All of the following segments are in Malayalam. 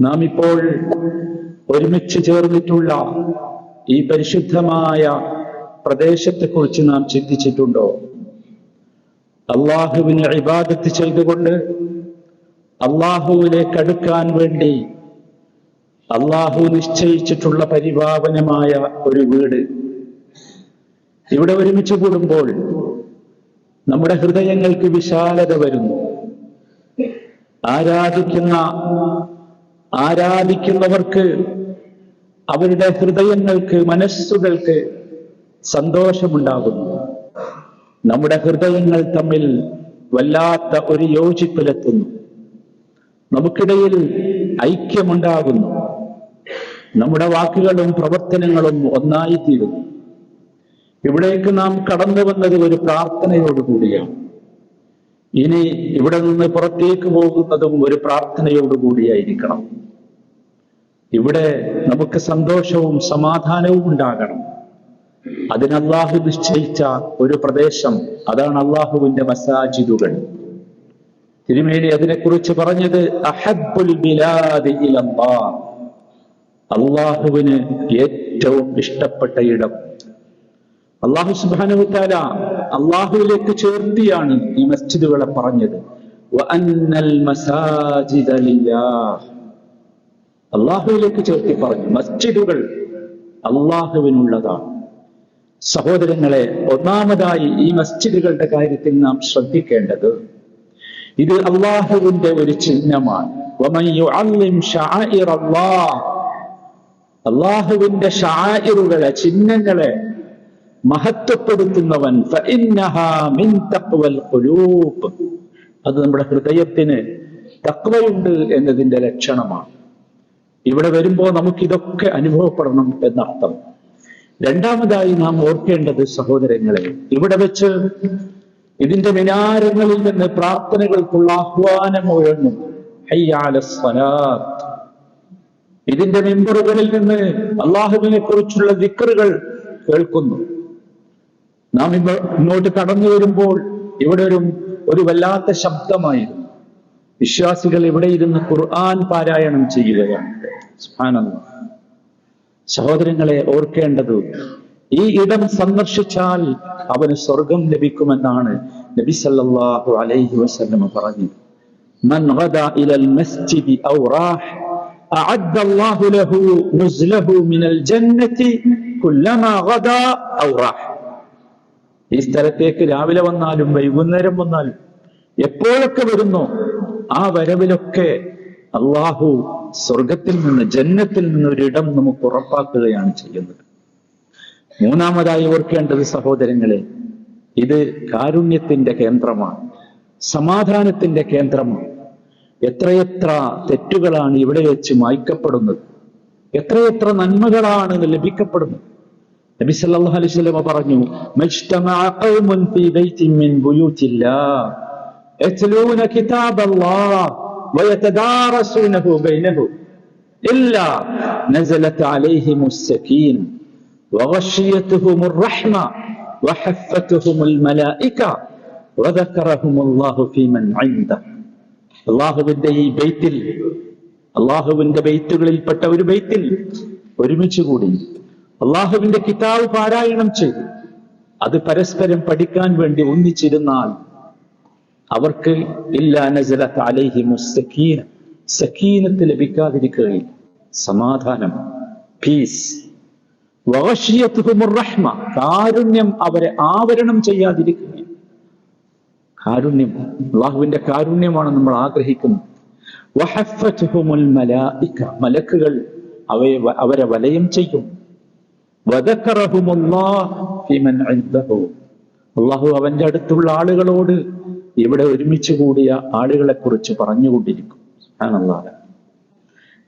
നാം ഇപ്പോൾ ഒരുമിച്ച് ചേർന്നിട്ടുള്ള ഈ പരിശുദ്ധമായ പ്രദേശത്തെക്കുറിച്ച് നാം ചിന്തിച്ചിട്ടുണ്ടോ? അള്ളാഹുവിന് ഇബാദത്ത് ചെയ്തുകൊണ്ട് അള്ളാഹുവിലേക്ക് അടുക്കാൻ വേണ്ടി അള്ളാഹു നിശ്ചയിച്ചിട്ടുള്ള പരിപാവനമായ ഒരു വീട്. ഇവിടെ ഒരുമിച്ച് കൂടുമ്പോൾ നമ്മുടെ ഹൃദയങ്ങൾക്ക് വിശാലത വരുന്നു. ആരാധിക്കുന്ന ആരാധിക്കുന്നവർക്ക് അവരുടെ ഹൃദയങ്ങൾക്ക് മനസ്സുകൾക്ക് സന്തോഷമുണ്ടാകുന്നു. നമ്മുടെ ഹൃദയങ്ങൾ തമ്മിൽ വല്ലാത്ത ഒരു യോജിപ്പിലെത്തുന്നു. നമുക്കിടയിൽ ഐക്യമുണ്ടാകുന്നു. നമ്മുടെ വാക്കുകളും പ്രവർത്തനങ്ങളും ഒന്നായിത്തീരുന്നു. ഇവിടേക്ക് നാം കടന്നു വന്നത് ഒരു പ്രാർത്ഥനയോടുകൂടിയാണ് ഇനി ഇവിടെ നിന്ന് പുറത്തേക്ക് പോകുന്നതും ഒരു പ്രാർത്ഥനയോടുകൂടിയായിരിക്കണം ഇവിടെ നമുക്ക് സന്തോഷവും സമാധാനവും ഉണ്ടാകണം. അതിന് അള്ളാഹു നിശ്ചയിച്ച ഒരു പ്രദേശം അതാണ് അള്ളാഹുവിന്റെ മസാജിദുകൾ. തിരുമേനി അതിനെക്കുറിച്ച് പറഞ്ഞത് അഹബുൽ അള്ളാഹുവിന് ഏറ്റവും ഇഷ്ടപ്പെട്ട ഇടം. അള്ളാഹു സുബാനുത്താല അള്ളാഹുവിലേക്ക് ചേർത്തിയാണ് ഈ മസ്ജിദുകളെ പറഞ്ഞത്. വഅന്നൽ മസാജിദ ലില്ലാഹ്. അള്ളാഹുവിലേക്ക് ചേർത്തി പറഞ്ഞു മസ്ജിദുകൾ അള്ളാഹുവിനുള്ളതാണ് സഹോദരങ്ങളെ ഒന്നാമതായി ഈ മസ്ജിദുകളുടെ കാര്യത്തിൽ നാം ശ്രദ്ധിക്കേണ്ടത് ഇത് അള്ളാഹുവിന്റെ ഒരു ചിഹ്നമാണ്. അള്ളാഹുവിന്റെ ഷായിറുകളെ ചിഹ്നങ്ങളെ മഹത്വപ്പെടുത്തുന്നവൻ. അത് നമ്മുടെ ഹൃദയത്തിന് തക്വയുണ്ട് എന്നതിന്റെ ലക്ഷണമാണ് ഇവിടെ വരുമ്പോൾ നമുക്കിതൊക്കെ അനുഭവപ്പെടണം എന്നർത്ഥം. രണ്ടാമതായി നാം ഓർക്കേണ്ടത് സഹോദരങ്ങളെ ഇവിടെ വെച്ച് ഇതിന്റെ മിനാരങ്ങളിൽ നിന്ന് പ്രാർത്ഥനകൾക്കുള്ള ആഹ്വാനം ഹയ്യാല ഇതിന്റെ മെമ്പറുകളിൽ നിന്ന് അള്ളാഹുവിനെ കുറിച്ചുള്ള ദിക്കറുകൾ കേൾക്കുന്നു. നാം ഇങ്ങോട്ട് കടന്നു വരുമ്പോൾ ഇവിടെ ഒരു ഒരു വല്ലാത്ത ശബ്ദമായിരുന്നു. വിശ്വാസികൾ ഇവിടെ ഇരുന്ന് ഖുർആൻ പാരായണം ചെയ്യുകയാണ് സുബ്ഹാനല്ലാഹ്. സഹോദരങ്ങളെ ഓർക്കേണ്ടത് ഈ ഇടം സന്ദർശിച്ചാൽ അവന് സ്വർഗം ലഭിക്കുമെന്നാണ് നബി സല്ലല്ലാഹു അലൈഹി വസല്ലം പറഞ്ഞത് من غدا إلى المسجد أو راح أعد الله له نزله من الجنة كلما غدا أو راح ഈ സ്ഥലത്തേക്ക് രാവിലെ വന്നാലും വൈകുന്നേരം വന്നാലും എപ്പോഴൊക്കെ വരുന്നോ ആ വരവിലൊക്കെ അള്ളാഹു സ്വർഗത്തിൽ നിന്ന് ജന്നത്തിൽ നിന്ന് ഒരിടം നമുക്ക് ഉറപ്പാക്കുകയാണ് ചെയ്യുന്നത്. മൂന്നാമതായി ഓർക്കേണ്ടത് സഹോദരങ്ങളെ ഇത് കാരുണ്യത്തിന്റെ കേന്ദ്രമാണ് സമാധാനത്തിന്റെ കേന്ദ്രമാണ്. എത്രയെത്ര തെറ്റുകളാണ് ഇവിടെ വെച്ച് മായ്ക്കപ്പെടുന്നത് എത്രയെത്ര നന്മകളാണ് ലഭിക്കപ്പെടുന്നത്. നബി സല്ലല്ലാഹു അലൈഹി വസല്ലം പറഞ്ഞു മജ്തമഅ ഖൗമുൻ ഫീ ബൈത്തിൻ മിൻ ബുയൂത്തില്ലാഹ് യത്ലൂന കിതാബല്ലാഹ് വയതദാറസൂനഹു ബൈനഹും ഇല്ലാ നസലത് അലൈഹിമുസ് സകീന وغشيتهم الرحمة وحفتهم الملائكة وذكرهم الله في من عنده അള്ളാഹുവിന്റെ ഈ ബെയ്ത്തിൽ അള്ളാഹുവിന്റെ ബെയ്ത്തുകളിൽപ്പെട്ട ഒരു ബെയ്ത്തിൽ ഒരുമിച്ച് കൂടി അള്ളാഹുവിന്റെ കിതാബ് പാരായണം ചെയ്തു അത് പരസ്പരം പഠിക്കാൻ വേണ്ടി ഒന്നിച്ചിരുന്നാൽ അവർക്ക് ഇല്ലാ അലൈഹി സക്കീന സക്കീനത്ത് ലഭിക്കാതിരിക്കുകയില്ല. സമാധാനം. പീസ് റഹ്മ. കാരുണ്യം അവരെ ആവരണം ചെയ്യാതിരിക്കുകയില്ല. കാരുണ്യം. അള്ളാഹുവിന്റെ കാരുണ്യമാണ് നമ്മൾ ആഗ്രഹിക്കുന്നത്. മലക്കുകൾ അവയെ അവരെ വലയം ചെയ്യും. അള്ളാഹു അവന്റെ അടുത്തുള്ള ആളുകളോട് ഇവിടെ ഒരുമിച്ച് കൂടിയ ആളുകളെ കുറിച്ച് പറഞ്ഞുകൊണ്ടിരിക്കും. അതാണ്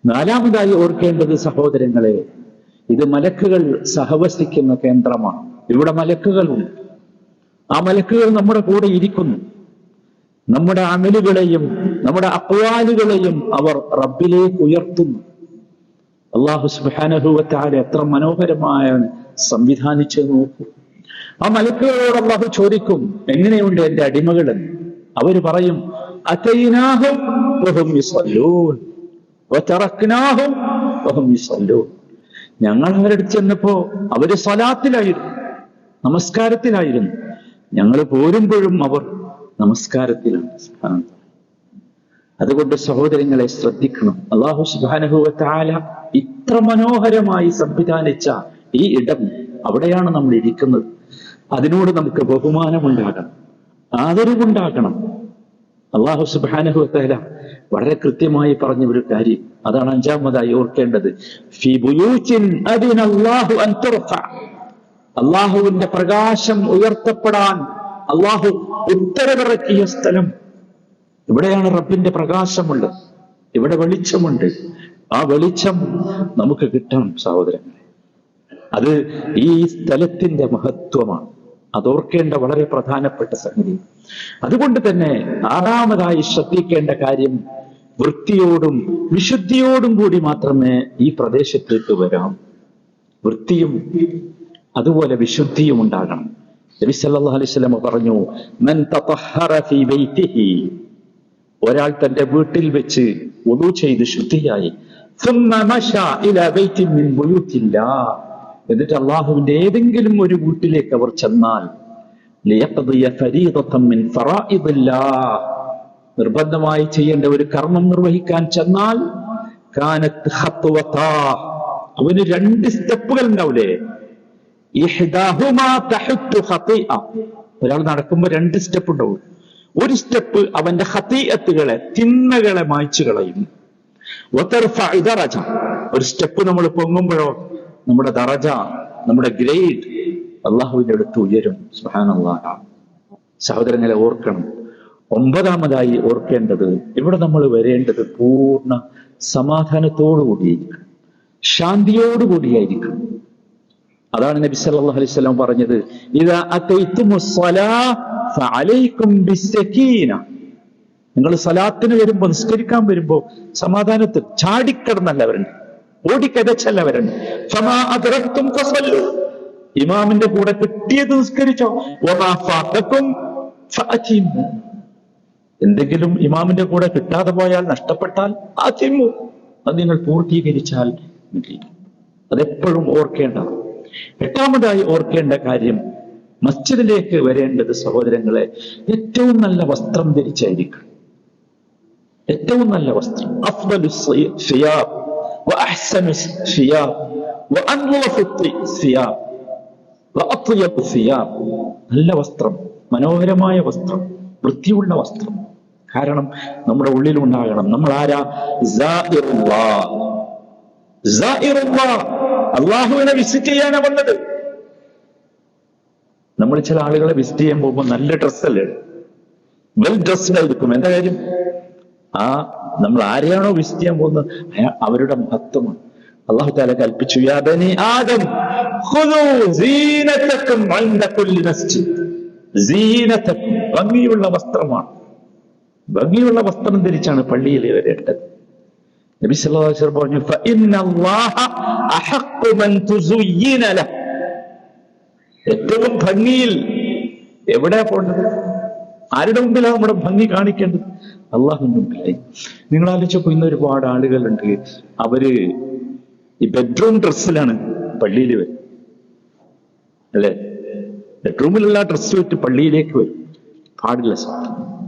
നാലാമതായി ഓർക്കേണ്ടത് സഹോദരങ്ങളെ ഇത് മലക്കുകൾ സഹവസിക്കുന്ന കേന്ദ്രമാണ്. ഇവിടെ മലക്കുകളുണ്ട്. ആ മലക്കുകൾ നമ്മുടെ കൂടെ ഇരിക്കുന്നു. നമ്മുടെ അമലുകളെയും നമ്മുടെ അക്വാലുകളെയും അവർ റബ്ബിലേക്ക് ഉയർത്തുന്നു. അള്ളാഹു സുബാനഹുവത്താൽ എത്ര മനോഹരമായ സംവിധാനിച്ചു നോക്കൂ. ആ മലക്കുകളോട് അള്ളാഹു ചോദിക്കും എങ്ങനെയുണ്ട് എന്റെ അടിമകൾ അവർ പറയും ഞങ്ങൾ അവരുടെ ചെന്നപ്പോ അവർ സ്വലാത്തിലായിരുന്നു നമസ്കാരത്തിലായിരുന്നു. ഞങ്ങൾ പോരുമ്പോഴും അവർ നമസ്കാരത്തിലാണ്. അതുകൊണ്ട് സഹോദരങ്ങളെ ശ്രദ്ധിക്കണം. അള്ളാഹു സുബാനുഭവത്താല ഇത്ര മനോഹരമായി സംവിധാനിച്ച ഈ ഇടം അവിടെയാണ് നമ്മൾ ഇരിക്കുന്നത്. അതിനോട് നമുക്ക് ബഹുമാനമുണ്ടാകണം. ആദരവുണ്ടാകണം. അള്ളാഹു സുബാനുഭവത്താല വളരെ കൃത്യമായി പറഞ്ഞ ഒരു കാര്യം. അതാണ് അഞ്ചാമതായി ഓർക്കേണ്ടത്. അള്ളാഹുവിന്റെ പ്രകാശം ഉയർത്തപ്പെടാൻ അള്ളാഹു ഉത്തരവിറക്കിയ സ്ഥലം. ഇവിടെയാണ് റബ്ബിന്റെ പ്രകാശമുള്ളത്. ഇവിടെ വെളിച്ചമുണ്ട്. ആ വെളിച്ചം നമുക്ക് കിട്ടണം സഹോദരങ്ങളെ. അത് ഈ സ്ഥലത്തിന്റെ മഹത്വമാണ്. അതോർക്കേണ്ട വളരെ പ്രധാനപ്പെട്ട സംഗതി അതുകൊണ്ട് തന്നെ ആറാമതായി ശ്രദ്ധിക്കേണ്ട കാര്യം വൃത്തിയോടും വിശുദ്ധിയോടും കൂടി മാത്രമേ ഈ പ്രദേശത്തേക്ക് വരാം വൃത്തിയും അതുപോലെ വിശുദ്ധിയും ഉണ്ടാകണം നബി സല്ലല്ലാഹു അലൈഹി വസല്ലം പറഞ്ഞു മൻ തതഹറ ഫീ ബൈതിഹി ഒരാൾ തന്റെ വീട്ടിൽ വെച്ച് ഉദു ചെയ്ത് ശുദ്ധിയായി ثم مشى إلى بيت من بيوت الله. എന്നിട്ട് അള്ളാഹുവിന്റെ ഏതെങ്കിലും ഒരു വീട്ടിലേക്ക് അവർ ചെന്നാൽ നിർബന്ധമായി ചെയ്യേണ്ട ഒരു കർമ്മം നിർവഹിക്കാൻ ചെന്നാൽ അവന് രണ്ട് സ്റ്റെപ്പുകൾ ഉണ്ടാവൂലേ? ഒരാൾ നടക്കുമ്പോ രണ്ട് സ്റ്റെപ്പ് ഉണ്ടാവും. ഒരു സ്റ്റെപ്പ് അവന്റെ ഹത്തീയത്തുകളെ തിന്മകളെ മായ്ച്ചു കളയുന്നു ഒരു സ്റ്റെപ്പ് നമ്മൾ പൊങ്ങുമ്പോഴോ നമ്മുടെ ദറജ നമ്മുടെ ഗ്രേഡ് അള്ളാഹുവിന്റെ അടുത്ത് ഉയരും. സുബ്ഹാനല്ലാഹ് സഹോദരങ്ങളെ ഓർക്കണം. ഒമ്പതാമതായി ഓർക്കേണ്ടത് ഇവിടെ നമ്മൾ വരേണ്ടത് പൂർണ സമാധാനത്തോടുകൂടിയായിരിക്കണം ശാന്തിയോടുകൂടിയായിരിക്കണം അതാണ് നബി സല്ലല്ലാഹു അലൈഹി വസല്ലം പറഞ്ഞത് ഇദാ ഫഅലൈക്കും നിങ്ങൾ സലാത്തിന് വരുമ്പോ നിസ്കരിക്കാൻ വരുമ്പോ സമാധാനത്തിൽ ചാടിക്കടന്നല്ല വരണ്ട് ഓടിക്കതച്ചല്ല വരണ്ട് ഫമാ ഇമാമിന്റെ കൂടെ കിട്ടിയത് നിസ്കരിച്ചോ? എന്തെങ്കിലും ഇമാമിന്റെ കൂടെ കിട്ടാതെ പോയാൽ നഷ്ടപ്പെട്ടാൽ അതിമു അത് നിങ്ങൾ പൂർത്തീകരിച്ചാൽ അതെപ്പോഴും ഓർക്കേണ്ട. എട്ടാമതായി ഓർക്കേണ്ട കാര്യം മസ്ജിദിലേക്ക് വരേണ്ടത് സഹോദരങ്ങളെ ഏറ്റവും നല്ല വസ്ത്രം ധരിച്ചായിരിക്കും ഏറ്റവും നല്ല വസ്ത്രം. അഫ്ദലു വഅഹ്സനു الثياب وأنظف الثياب സിയാബ് الثياب നല്ല വസ്ത്രം മനോഹരമായ വസ്ത്രം വൃത്തിയുള്ള വസ്ത്രം. കാരണം നമ്മുടെ ഉള്ളിൽ ഉണ്ടാകണം നമ്മൾ ആരാ. അള്ളാഹുവിനെ വിസിറ്റ് ചെയ്യാനാ വന്നത്. നമ്മൾ ചില ആളുകളെ വിസിറ്റ് ചെയ്യാൻ പോകുമ്പോൾ നല്ല ഡ്രസ്സല്ലേ വെൽ ഡ്രസ്ഡ് ആയിരിക്കും. എന്താ കാര്യം? ആ നമ്മൾ ആരെയാണോ വിസിറ്റ് ചെയ്യാൻ പോകുന്നത്? അയാൾ അവരുടെ മഹത്വമാണ്. അള്ളാഹു താല കൽപ്പിച്ചു യാബനി ആദം ഭംഗിയുള്ള വസ്ത്രമാണ്. ഭംഗിയുള്ള വസ്ത്രം ധരിച്ചാണ് പള്ളിയിൽ വരേണ്ടത് നബി സല്ലല്ലാഹു പറഞ്ഞു ഏറ്റവും ഭംഗിയിൽ എവിടെയാ പോണ്ടത് ആരുടെ മുമ്പിലാണ് നമ്മുടെ ഭംഗി കാണിക്കേണ്ടത്? അള്ളാഹുവിന്റെ മുമ്പിലായി. നിങ്ങൾ ആലോചിച്ചപ്പോ ഇന്ന് ഒരുപാട് ആളുകളുണ്ട്. അവർ ഈ ബെഡ്റൂം ഡ്രസ്സിലാണ് പള്ളിയിൽ വരും. അല്ലെ? ബെഡ്റൂമിലുള്ള ഡ്രസ്സ് വിട്ട് പള്ളിയിലേക്ക് വരും. പാടില്ല.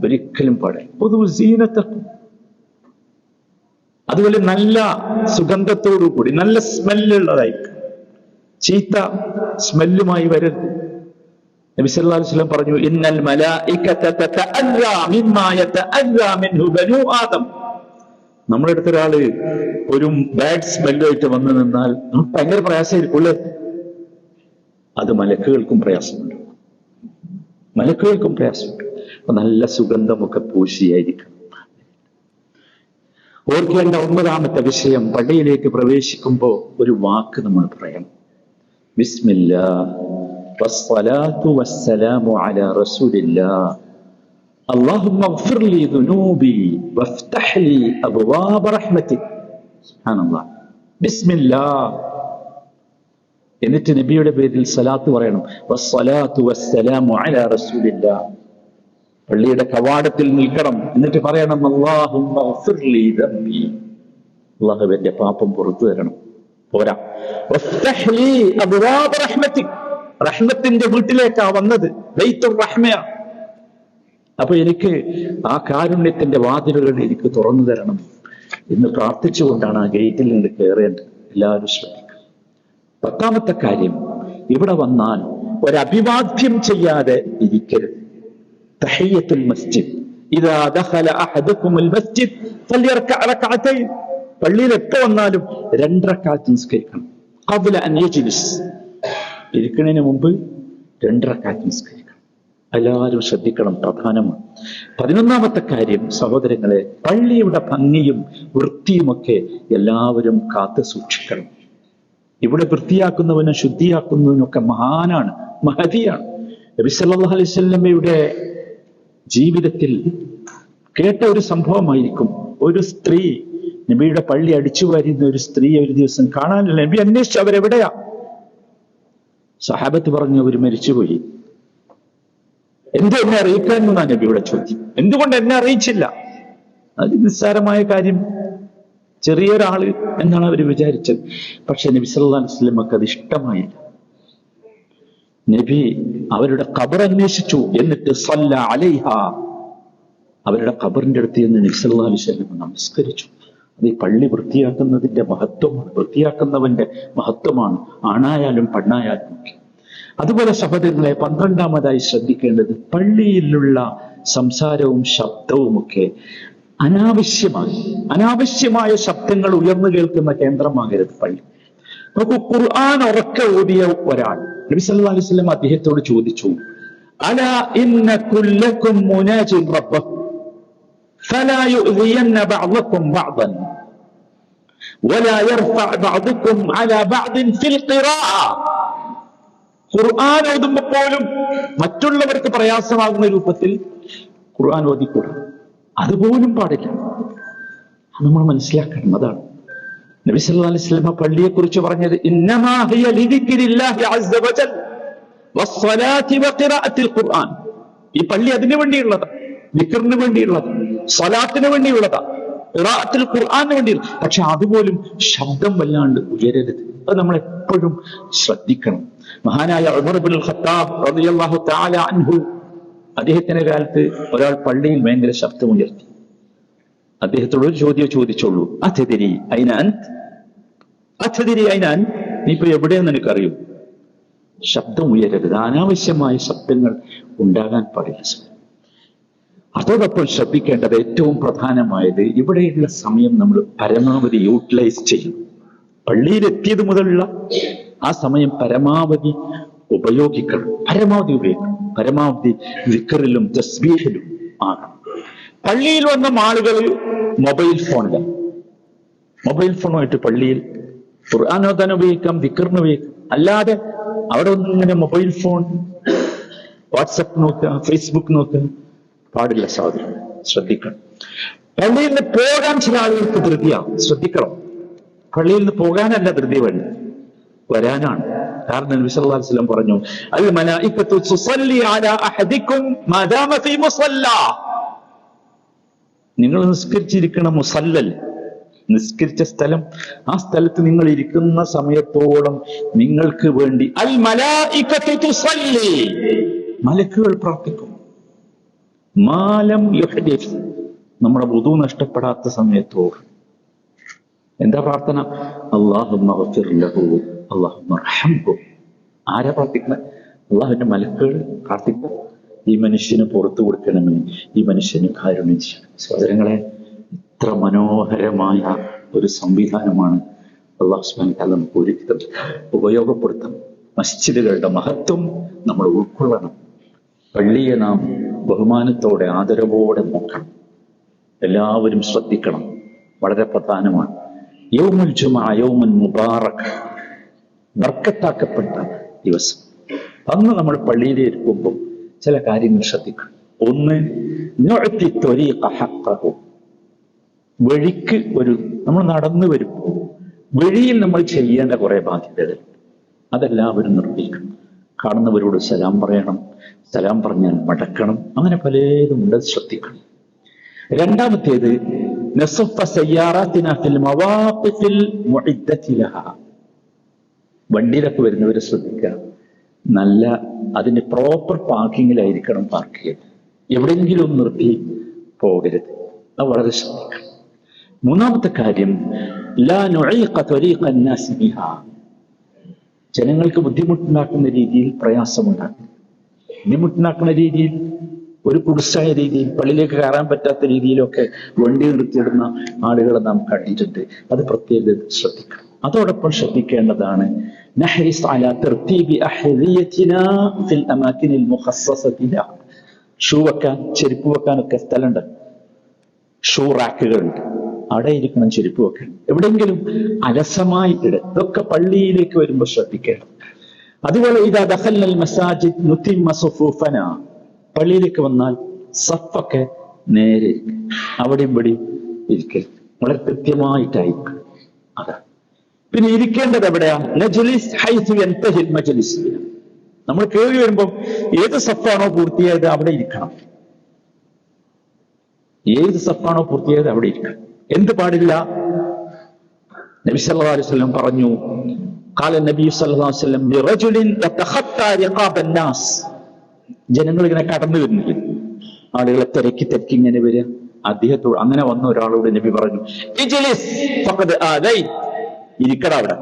ഒരിക്കലും പാടില്ല. പൊതു സീനത്തക്കും അതുപോലെ നല്ല സുഗന്ധത്തോടു കൂടി നല്ല സ്മെല്ലുള്ളതായിരിക്കും ചീത്ത സ്മെല്ലുമായി വരരുത്. നബി സല്ലല്ലാഹു പറഞ്ഞു ഇന്നൽ ആദം. നമ്മുടെ അടുത്ത് ഒരു ബാഡ് സ്മെല്ലുമായിട്ട് വന്നു നിന്നാൽ നമുക്ക് ഭയങ്കര പ്രയാസമായിരിക്കും അല്ലേ? അത് മലക്കുകൾക്കും പ്രയാസമുണ്ട്. മലക്കുകൾക്കും പ്രയാസമുണ്ട്. നല്ല സുഗന്ധമൊക്കെ പൂശിയായിരിക്കണം. ഓർക്കേണ്ട ഒമ്പതാമത്തെ വിഷയം പള്ളിയിലേക്ക് പ്രവേശിക്കുമ്പോൾ ഒരു വാക്ക് നമ്മൾ പറയാം ബിസ്മില്ലാ. വസ്സലാത്തു വസ്സലാമു അലാ റസൂലില്ലാ اللهم اغفر لي ذنوبي وافتح لي ابواب رحمتك سبحان الله بسم الله എന്നിട്ട് നബിയുടെ പേരിൽ സലാത്ത് പറയണം വസ്സലാത്തു വസ്സലാമു അലാ റസൂലില്ലാ പള്ളിയുടെ കവാടത്തിൽ നിൽക്കണം എന്നിട്ട് പറയണം അല്ലാഹുമ്മ ഗ്ഫിർ ലീ ദംബി അള്ളാഹുവിന്റെ പാപം പുറത്തു തരണം പോരാ റഹ്മത്തിന്റെ വീട്ടിലേക്കാ വന്നത്. ബൈത്തുർ റഹ്മയ. അപ്പൊ എനിക്ക് ആ കാരുണ്യത്തിന്റെ വാതിലുകൾ എനിക്ക് തുറന്നു തരണം എന്ന് പ്രാർത്ഥിച്ചുകൊണ്ടാണ് ആ ഗേറ്റിൽ നിന്ന് കയറേണ്ടത് എല്ലാവരും ശ്രദ്ധിക്കുക. പത്താമത്തെ കാര്യം ഇവിടെ വന്നാൽ ഒരഭിവാദ്യം ചെയ്യാതെ ഇരിക്കരുത്. തഹയ്യത്തുൽ മസ്ജിദ്. ദഖല മസ്ജിദ് പള്ളിയിൽ എപ്പോ വന്നാലും രണ്ടരക്കാറ്റ് നിസ്കരിക്കണം. അൻ യജ്ലിസ്. ഇരിക്കുന്നതിന് മുമ്പ് രണ്ടരക്കാറ്റ് നിസ്കരിക്കണം. എല്ലാവരും ശ്രദ്ധിക്കണം പ്രധാനമാണ്. പതിനൊന്നാമത്തെ കാര്യം സഹോദരങ്ങളെ പള്ളിയുടെ ഭംഗിയും വൃത്തിയുമൊക്കെ എല്ലാവരും കാത്തു സൂക്ഷിക്കണം. ഇവിടെ വൃത്തിയാക്കുന്നവനും ശുദ്ധിയാക്കുന്നതിനൊക്കെ മഹാനാണ് മഹതിയാണ്. നബി സല്ലല്ലാഹു അലൈഹി വസല്ലമയുടെ ജീവിതത്തിൽ കേട്ട ഒരു സംഭവമായിരിക്കും. ഒരു സ്ത്രീ നബിയുടെ പള്ളി അടിച്ചു വരുന്ന ഒരു സ്ത്രീ ഒരു ദിവസം കാണാനില്ല. നബി അന്വേഷിച്ചു അവരെവിടെയാ? സഹാബത്ത് പറഞ്ഞു അവർ മരിച്ചുപോയി. എന്ത് എന്നെ അറിയിക്കാൻ എന്നാണ് നബിയുടെ ചോദ്യം എന്തുകൊണ്ട് എന്നെ അറിയിച്ചില്ല? അത് നിസ്സാരമായ കാര്യം. ചെറിയൊരാൾ എന്നാണ് അവർ വിചാരിച്ചത്. പക്ഷെ നബി സല്ലാ അലൈഹി വസല്ലമക്ക് അത് ഇഷ്ടമായില്ല. നബി അവരുടെ ഖബർ അന്വേഷിച്ചു എന്നിട്ട് സല്ല അലൈഹ അവരുടെ ഖബറിന്റെ അടുത്ത് നബി സല്ലല്ലാഹു അലൈഹി വസല്ലം നമസ്കരിച്ചു അത് ഈ പള്ളി വൃത്തിയാക്കുന്നതിന്റെ മഹത്വമാണ് വൃത്തിയാക്കുന്നവന്റെ മഹത്വമാണ്. ആണായാലും പെണ്ണായാലും ഒക്കെ. അതുപോലെ സഹോദരങ്ങളെ പന്ത്രണ്ടാമതായി ശ്രദ്ധിക്കേണ്ടത് പള്ളിയിലുള്ള സംസാരവും ശബ്ദവും ഒക്കെ അനാവശ്യമായി അനാവശ്യമായ ശബ്ദങ്ങൾ ഉയർന്നു കേൾക്കുന്ന കേന്ദ്രമാകരുത് പള്ളി. നോക്കൂ ഖുർആൻ ഉറക്കെ ഓടിയ ഒരാൾ. നബി സല്ലല്ലാഹു അലൈഹി വസല്ലം അദ്ദേഹത്തോട് ചോദിച്ചു അല ഇന്ന കുല്ലക്കും മുനാജിൻ റബ്ബഹ് فلا يؤذين بعضكم بعضا ولا يرفع بعضكم على بعض في القراءة ഖുർആൻ ഓതുമ്പോൾ പോലും മറ്റുള്ളവർക്ക് പ്രയാസമാകുന്ന രൂപത്തിൽ ഖുർആൻ ഓതിക്കൂടാ അതുപോലും പാടില്ല അത് നമ്മൾ മനസ്സിലാക്കണം അതാണ് നബി സല്ലല്ലാഹു അലൈഹി വസല്ലം പള്ളിയെ കുറിച്ച് പറഞ്ഞത് ഇന്നമാ ഹിയ ലിദിക്രില്ലാഹി അസ്സ വജൽ വസ്സലാത്തി വഖിറാഅത്തിൽ ഖുർആൻ ഈ പള്ളി അതിനു വേണ്ടിയുള്ളതാ ദിക്റിന് വേണ്ടിയുള്ളത് സ്വലാത്തിന് വേണ്ടിയുള്ളതാ ഇറാത്തിൽ ഖുർആാന് വേണ്ടി പക്ഷെ അതുപോലും ശബ്ദം വല്ലാണ്ട് ഉയരരുത്. അത് നമ്മൾ എപ്പോഴും ശ്രദ്ധിക്കണം. മഹാനായ ഖത്താബ് റളിയല്ലാഹു തആല അൻഹു അദ്ദേഹത്തിന്റെ കാലത്ത് ഒരാൾ പള്ളിയിൽ ഭയങ്കര ശബ്ദമുയർത്തി. അദ്ദേഹത്തോട് ഒരു ചോദ്യം ചോദിച്ചോളൂ അഥതിരി അയിനാൻ അഥതിരി അയിനാൻ നീ ഇപ്പൊ എവിടെയെന്ന് എനിക്കറിയും. ശബ്ദം ഉയരരുത്. അനാവശ്യമായ ശബ്ദങ്ങൾ ഉണ്ടാകാൻ പാടില്ല. അതോടൊപ്പം ശ്രദ്ധിക്കേണ്ടത് ഏറ്റവും പ്രധാനമായത് ഇവിടെയുള്ള സമയം നമ്മൾ പരമാവധി യൂട്ടിലൈസ് ചെയ്യും പള്ളിയിലെത്തിയത് മുതലുള്ള ആ സമയം പരമാവധി ഉപയോഗിക്കണം. പരമാവധി ഉപയോഗിക്കണം. പരമാവധി വിക്കറിലും തസ്ബീഹിലും ആകണം. പള്ളിയിൽ വന്ന ആളുകൾ മൊബൈൽ ഫോണിലാണ്. മൊബൈൽ ഫോണുമായിട്ട് പള്ളിയിൽ ഖുർആാനോദാൻ ഉപയോഗിക്കാം വിക്കറിന് ഉപയോഗിക്കാം. അല്ലാതെ അവിടെ ഒന്നും ഇങ്ങനെ മൊബൈൽ ഫോൺ വാട്സപ്പ് നോക്കുക ഫേസ്ബുക്ക് നോക്കുക. പാടില്ല സൗദി ശ്രദ്ധിക്കണം. പള്ളിയിൽ നിന്ന് പോകാൻ ചില ആളുകൾക്ക് ധൃതിയാണ് ശ്രദ്ധിക്കണം. പള്ളിയിൽ നിന്ന് പോകാനല്ല ധൃതി വേണ്ടത് വരാനാണ്. കാരണം നബി പറഞ്ഞു അൽ മലായികത്തു തുസല്ലി നിങ്ങൾ നിസ്കരിച്ചിരിക്കുന്ന മുസല്ലൽ നിസ്കരിച്ച സ്ഥലം ആ സ്ഥലത്ത് നിങ്ങൾ ഇരിക്കുന്ന സമയത്തോളം നിങ്ങൾക്ക് വേണ്ടി അൽ മലായികത്തു മലക്കുകൾ പ്രാർത്ഥിക്കും. മാലം യുഹദിഫ് നമ്മുടെ വുദു നഷ്ടപ്പെടാത്ത സമയത്തോ. എന്താ പ്രാർത്ഥന? അള്ളാഹുമ്മ ഗഫിർ ലഹു അള്ളാഹുമ്മ റഹംഹു. ആരാ പ്രാർത്ഥിക്കുന്നത് അള്ളാഹുവിന്റെ മലക്കുകൾ പ്രാർത്ഥിക്കുക ഈ മനുഷ്യന് പുറത്തു കൊടുക്കണമേ. ഈ മനുഷ്യന് കാരുണ്യം ചെയ്യണം. സഹോദരങ്ങളെ ഇത്ര മനോഹരമായ ഒരു സംവിധാനമാണ് അള്ളാഹു വ തആല നമുക്ക് ഒരുക്കി ഉപയോഗപ്പെടുത്തണം. മസ്ജിദുകളുടെ മഹത്വം നമ്മൾ ഉൾക്കൊള്ളണം. പള്ളിയെ നാം ബഹുമാനത്തോടെ ആദരവോടെ നോക്കണം. എല്ലാവരും ശ്രദ്ധിക്കണം. വളരെ പ്രധാനമാണ്. യൗമുൽ ജുമാ യൗമുൻ മുബാറക് ബർക്കത്താക്കപ്പെട്ട ദിവസം. അന്ന് നമ്മൾ പള്ളിയിൽ ഇരിക്കുമ്പോൾ ചില കാര്യങ്ങൾ ശ്രദ്ധിക്കണം. ഒന്ന് ത്വരീഖ ഹഖഹു. വഴിക്ക് ഒരു നമ്മൾ നടന്നു വരുമ്പോൾ വഴിയിൽ നമ്മൾ ചെയ്യേണ്ട കുറെ ബാധ്യതകൾ. അതെല്ലാവരും നിർവഹിക്കണം. കാണുന്നവരോട് സലാം പറയണം സലാം പറഞ്ഞാൽ മടക്കണം അങ്ങനെ പലതുമുണ്ട് ശ്രദ്ധിക്കണം. രണ്ടാമത്തേത് വണ്ടിയിലൊക്കെ വരുന്നവർ ശ്രദ്ധിക്കുക. നല്ല അതിന്റെ പ്രോപ്പർ പാർക്കിങ്ങിലായിരിക്കണം പാർക്ക് ചെയ്യുന്നത് എവിടെയെങ്കിലും നിർത്തി പോകരുത്. അത് വളരെ ശ്രദ്ധിക്കണം. മൂന്നാമത്തെ കാര്യം ലാ ജനങ്ങൾക്ക് ബുദ്ധിമുട്ടുണ്ടാക്കുന്ന രീതിയിൽ പ്രയാസമുണ്ടാക്കും. ബുദ്ധിമുട്ടുണ്ടാക്കുന്ന രീതിയിൽ ഒരു കുടിസായ രീതിയിൽ പള്ളിയിലേക്ക് കയറാൻ പറ്റാത്ത രീതിയിലൊക്കെ വണ്ടി നിർത്തിയിടുന്ന ആളുകളെ നാം കണ്ടിട്ടുണ്ട്. അത് പ്രത്യേക ശ്രദ്ധിക്കണം. അതോടൊപ്പം ശ്രദ്ധിക്കേണ്ടതാണ്. ഷൂ വെക്കാൻ ചെരുപ്പ് വെക്കാനൊക്കെ സ്ഥലമുണ്ട്. ഷൂ റാക്കുകളുണ്ട്. അവിടെ ഇരിക്കണം ചെരുപ്പ് വെക്കണം. എവിടെയെങ്കിലും അലസമായിട്ടിട ഇതൊക്കെ പള്ളിയിലേക്ക് വരുമ്പോൾ ശ്രദ്ധിക്കണം അതുപോലെ ഇതാ ദഹൽ മസാജിദ് നുത്തി സുഫൂഫന. പള്ളിയിലേക്ക് വന്നാൽ സഫൊക്കെ നേരെ അവിടെ ഇവിടെ ഇരിക്കൽ വളരെ കൃത്യമായിട്ടായിരിക്കും അതാ. പിന്നെ ഇരിക്കേണ്ടത് എവിടെയാ? മജ്ലിസ് നമ്മൾ കേറി വരുമ്പോൾ ഏത് സഫാണോ പൂർത്തിയായത് അവിടെ ഇരിക്കണം. ഏത് സഫാണോ പൂർത്തിയായത് അവിടെ ഇരിക്കണം. എന്ത് പാടില്ല നബി സല്ലല്ലാഹു അലൈഹി വസല്ലം പറഞ്ഞു قال النبي صلى الله عليه وسلم لرجل يتخطى رقاب الناس ജനങ്ങൾ ഇങ്ങനെ കടന്നു വരുന്നില്ല ആളുകളെ തിരക്കി തിരക്കി ഇങ്ങനെ വരിക അദ്ദേഹത്തോട് അങ്ങനെ വന്ന ഒരാളോട് നബി പറഞ്ഞു "ഇജ്ലിസ് ഫഖദ് ആദൈ." ഇരിക്കട അവിടെ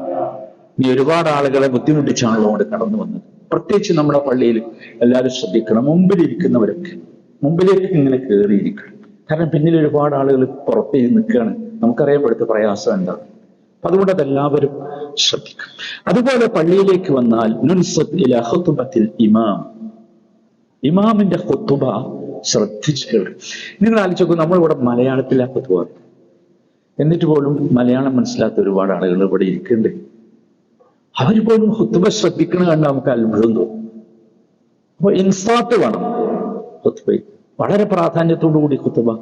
നീ ഒരുപാട് ആളുകളെ ബുദ്ധിമുട്ടിച്ചാണല്ലോ അവിടെ കടന്നു വന്നത് പ്രത്യേകിച്ച് നമ്മുടെ പള്ളിയിൽ എല്ലാവരും ശ്രദ്ധിക്കണം മുമ്പിൽ ഇരിക്കുന്നവരൊക്കെ മുമ്പിലേക്ക് ഇങ്ങനെ കയറിയിരിക്കണം കാരണം പിന്നിൽ ഒരുപാട് ആളുകൾ പുറത്തേ നിൽക്കുകയാണ്. നമുക്കറിയാൻ പെടുത്ത പ്രയാസം എന്താണ് അതുകൊണ്ട് അതെല്ലാവരും ശ്രദ്ധിക്കും അതുപോലെ പള്ളിയിലേക്ക് വന്നാൽ ഇമാം. ഇമാമിന്റെ ഖുത്തുബ ശ്രദ്ധിച്ചു കേൾക്കും നിങ്ങൾ ആലോചിച്ചു നമ്മളിവിടെ മലയാളത്തിലാ ഖുത്തുബ എന്നിട്ട് പോലും മലയാളം മനസ്സിലാത്ത ഒരുപാട് ആളുകൾ ഇവിടെ ഇരിക്കുന്നുണ്ട്. അവർ പോലും ഹുത്തുബ ശ്രദ്ധിക്കണ കണ്ട് നമുക്ക് അത്ഭുതം തോന്നും. അപ്പൊ ഇൻസാത്ത് വേണം ഖുത്തുബയിൽ വളരെ പ്രാധാന്യത്തോടു കൂടി കുത്തുബ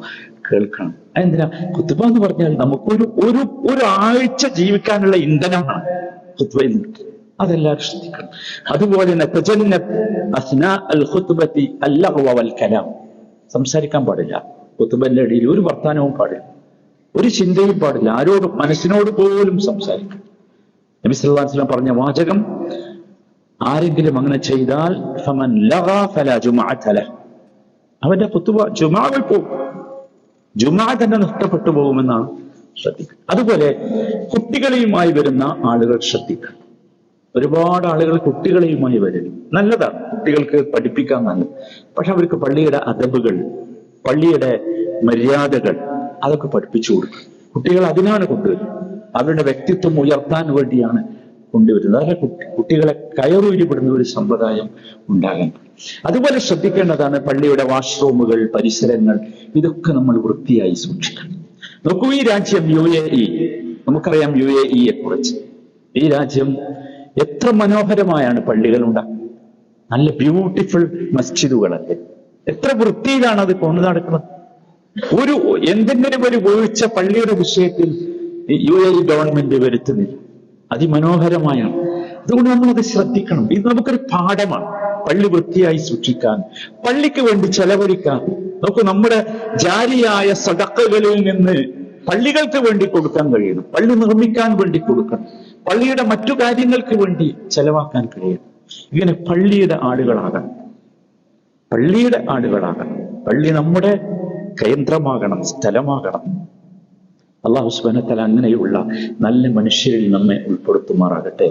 കേൾക്കണം. അതെന്തിനാ? കുത്തുബ എന്ന് പറഞ്ഞാൽ നമുക്കൊരു ഒരു ഒരു ആഴ്ച ജീവിക്കാനുള്ള ഇന്ധനമാണ് കുത്തുബയിൽ നിന്ന് അതെല്ലാവരും ശ്രദ്ധിക്കണം. അതുപോലെ തന്നെ കലാം. സംസാരിക്കാൻ പാടില്ല. കുത്തുബന്റെ ഇടയിൽ ഒരു വർത്തമാനവും പാടില്ല. ഒരു ചിന്തയും പാടില്ല. ആരോടും മനസ്സിനോട് പോലും സംസാരിക്കും നബി സല്ലല്ലാഹു അലൈഹി പറഞ്ഞ വാചകം ആരെങ്കിലും അങ്ങനെ ചെയ്താൽ ഫമൻ ലഗാ ഫലാ അവന്റെ പുത്തുവ ജുമാവിൽ പോകും ജുമാ തന്നെ നഷ്ടപ്പെട്ടു പോകുമെന്നാണ് ശ്രദ്ധിക്കുക. അതുപോലെ കുട്ടികളെയുമായി വരുന്ന ആളുകൾ ശ്രദ്ധിക്കുക. ഒരുപാട് ആളുകൾ കുട്ടികളെയുമായി വരും നല്ലതാണ്. കുട്ടികൾക്ക് പഠിപ്പിക്കാൻ നല്ലത് പക്ഷെ അവർക്ക് പള്ളിയുടെ അതബുകൾ പള്ളിയുടെ മര്യാദകൾ അതൊക്കെ പഠിപ്പിച്ചു കൊടുക്കും കുട്ടികൾ അതിനാണ് കൊണ്ടുവരുന്നത്. അവരുടെ വ്യക്തിത്വം ഉയർത്താൻ വേണ്ടിയാണ് കൊണ്ടുവരുന്നത്. കുട്ടി കുട്ടികളെ കയറൂരിപ്പെടുന്ന ഒരു സമ്പ്രദായം ഉണ്ടാകാൻ അതുപോലെ ശ്രദ്ധിക്കേണ്ടതാണ് പള്ളിയുടെ വാഷ്റൂമുകൾ പരിസരങ്ങൾ ഇതൊക്കെ നമ്മൾ വൃത്തിയായി സൂക്ഷിക്കണം. നോക്കൂ ഈ രാജ്യം യു എ ഇ. നമുക്കറിയാം യു എ ഇയെ കുറിച്ച്. ഈ രാജ്യം എത്ര മനോഹരമായാണ് പള്ളികൾ ഉണ്ടാക്കുന്നത്. നല്ല ബ്യൂട്ടിഫുൾ മസ്ജിദുകളല്ലേ എത്ര വൃത്തിയിലാണ് അത് കൊണ്ടു നടക്കുന്നത്. ഒരു എന്തെങ്കിലും ഒരു വീഴ്ച പള്ളിയുടെ വിഷയത്തിൽ യു എ ഇ ഗവൺമെന്റ് വരുത്തുന്നില്ല. അതിമനോഹരമായാണ്. അതുകൊണ്ട് നമ്മൾ അത് ശ്രദ്ധിക്കണം. ഇത് നമുക്കൊരു പാഠമാണ്. പള്ളി വൃത്തിയായി സൂക്ഷിക്കാൻ പള്ളിക്ക് വേണ്ടി ചെലവഴിക്കാൻ. നമുക്ക് നമ്മുടെ ജാലിയായ സടക്കുകളിൽ നിന്ന് പള്ളികൾക്ക് വേണ്ടി കൊടുക്കാൻ കഴിയണം. പള്ളി നിർമ്മിക്കാൻ വേണ്ടി കൊടുക്കണം. പള്ളിയുടെ മറ്റു കാര്യങ്ങൾക്ക് വേണ്ടി ചെലവാക്കാൻ കഴിയണം. ഇങ്ങനെ പള്ളിയുടെ ആളുകളാകണം പള്ളിയുടെ ആളുകളാകണം പള്ളി നമ്മുടെ കേന്ദ്രമാകണം സ്ഥലമാകണം. അള്ളാഹു സുബാനത്തല അങ്ങനെയുള്ള നല്ല മനുഷ്യരിൽ നമ്മെ ഉൾപ്പെടുത്തുമാറാകട്ടെ.